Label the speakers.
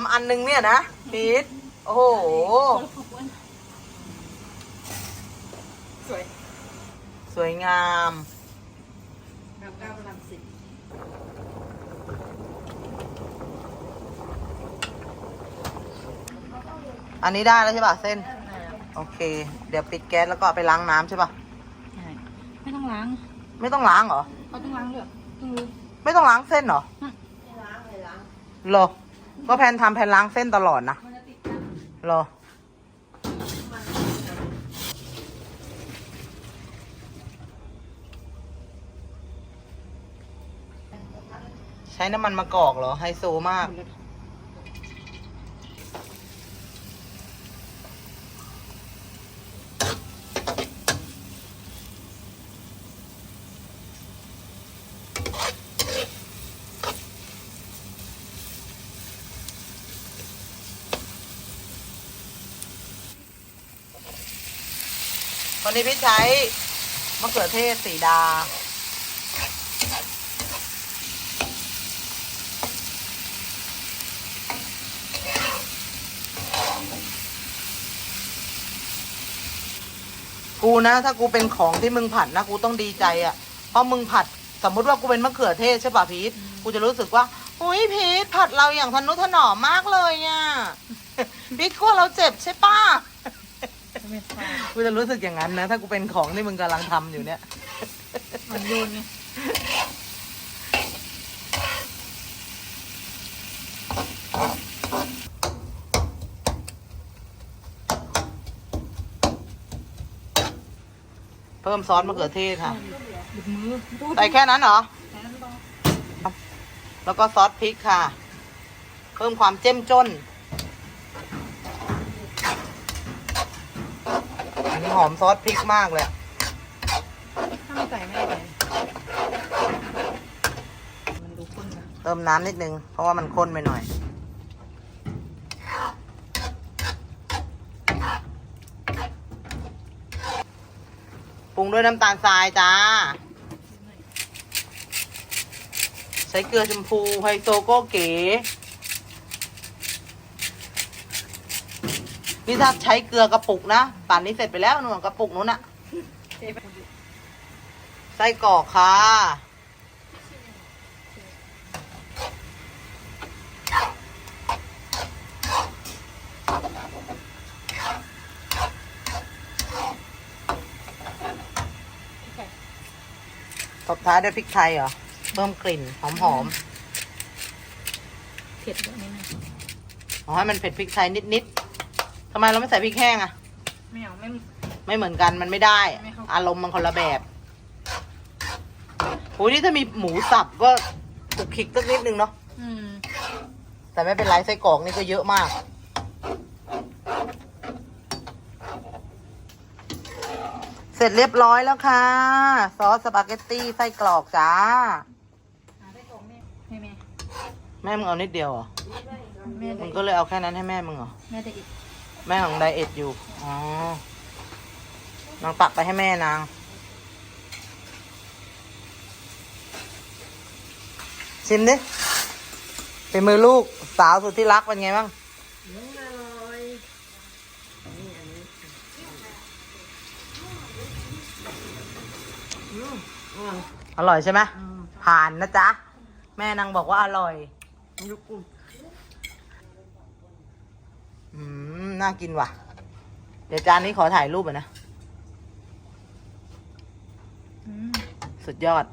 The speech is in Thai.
Speaker 1: ำอันนึงเนี่ยนะพีทโอ้โห
Speaker 2: สวย
Speaker 1: สวยงาม
Speaker 2: น้ำก้าวพลังสิบ
Speaker 1: อันนี้ได้แล้วใช่ป่ะเส้น โอเค เดี๋ยวปิดแก๊สแล้วก็เอาไปล้างน้ำใช่ป่ะ
Speaker 2: ใช่ไม่ต้องล้าง
Speaker 1: ไม่ต้องล้างเหรอ
Speaker 2: เขาต้องล้างด้วยต้องรู้
Speaker 1: ไม่ต้องล้างเส้นเหรอ
Speaker 2: ฮะ
Speaker 1: เหรอ ก็แพนทำแพนล้างเส้นตลอดนะเหรอ ใช้น้ำมันมะกอกเหรอ ไฮโซมาก วันนี้พี่ใช้มะเขือเทศสีดา กูนะ ถ้ากูเป็นของที่มึงผัดนะกูต้องดีใจอะ่ะ เพราะมึงผัดสมมติว่ากูเป็นมะเขือเทศใช่ป่ะพีทกูจะรู้สึกว่าอุ้ยพีทผัดเราอย่างทนุถนอมมากเลยอะ่ะพีทกลัวเราเจ็บใช่ป่ะ
Speaker 2: ไม่ใช่
Speaker 1: กูจะรู้สึกอย่างนั้นนะ ถ้ากูเป็นของที่มึงกำลังทำอยู่เนี่ย
Speaker 2: มันโยนไง
Speaker 1: เพิ่มซอสมะเขือเทศค่ะ
Speaker 2: หยิบมือดู
Speaker 1: ใส่แค่นั้นเหรอ
Speaker 2: แค่นั้นพอ
Speaker 1: แล้วก็ซอสพริกค่ะ เพิ่มความเจ้มจน นนี้หอมซอสพริกมากเลยอะ
Speaker 2: ถ้าไม่ใส่ไม่ได้ใส่มันดูข้นนะ
Speaker 1: เติมน้ำนิดนึง เพราะว่ามันข้นไปหน่อย ปรุงด้วยน้ำตาลทรายจ้า ใช้เกลือชมพูไฮโซโก้เก๋ นี่ถ้าใช้เกลือกระปุกนะ ป่านนี้เสร็จไปแล้วนู่นกระปุกนู้นอะ
Speaker 2: เทไป
Speaker 1: ไส้กรอกค่ะ
Speaker 2: ใส่
Speaker 1: ตบท้ายด้วยพริกไทยเหรอ เพิ่มกลิ่น หอม
Speaker 2: เผ็ดแบบนี้นะ
Speaker 1: ๆเอาให้มันเผ็ดพริกไทยนิดๆ ทำไมเราไม่ใส่พริกแห้งอะ
Speaker 2: ไม่เอาไม่
Speaker 1: ไม่เหมือนกันมันไม่ได้
Speaker 2: ไม่เข้า
Speaker 1: อารมณ์มันคนละแบบโหนี่ถ้ามีหมูสับก็คลุกคลิกสักนิดนึงเนาะ
Speaker 2: อืม
Speaker 1: แต่ไม่เป็นไรไส้กรอกนี่ก็เยอะมาก เสร็จเรียบร้อยแล้วค่ะ ซอสสปาเกตตี้ไส้กรอกจ้า
Speaker 2: หาได้ของแม่ให้แม่
Speaker 1: แม่มึงเอานิดเดียวเหรอ
Speaker 2: แม่
Speaker 1: มึ
Speaker 2: ได้
Speaker 1: งก็เลยเอาแค่นั้นให้แม่มึงเหรอ
Speaker 2: แม่ได้อีก
Speaker 1: แม่ของไดเอทอยู่ อ๋อ นางตักไปให้แม่นาง ชิมดิ เป็นมือลูกสาวสุดที่รักเป็นไงบ้างอร่อยใช่ไหมผ่านนะจ๊ะ แม่นางบอกว่าอร่อย
Speaker 2: ยุกุ
Speaker 1: อืม น่ากินว่ะ เดี๋ยวจานนี้ขอถ่ายรูปอะนะ
Speaker 2: อืม
Speaker 1: สุดยอด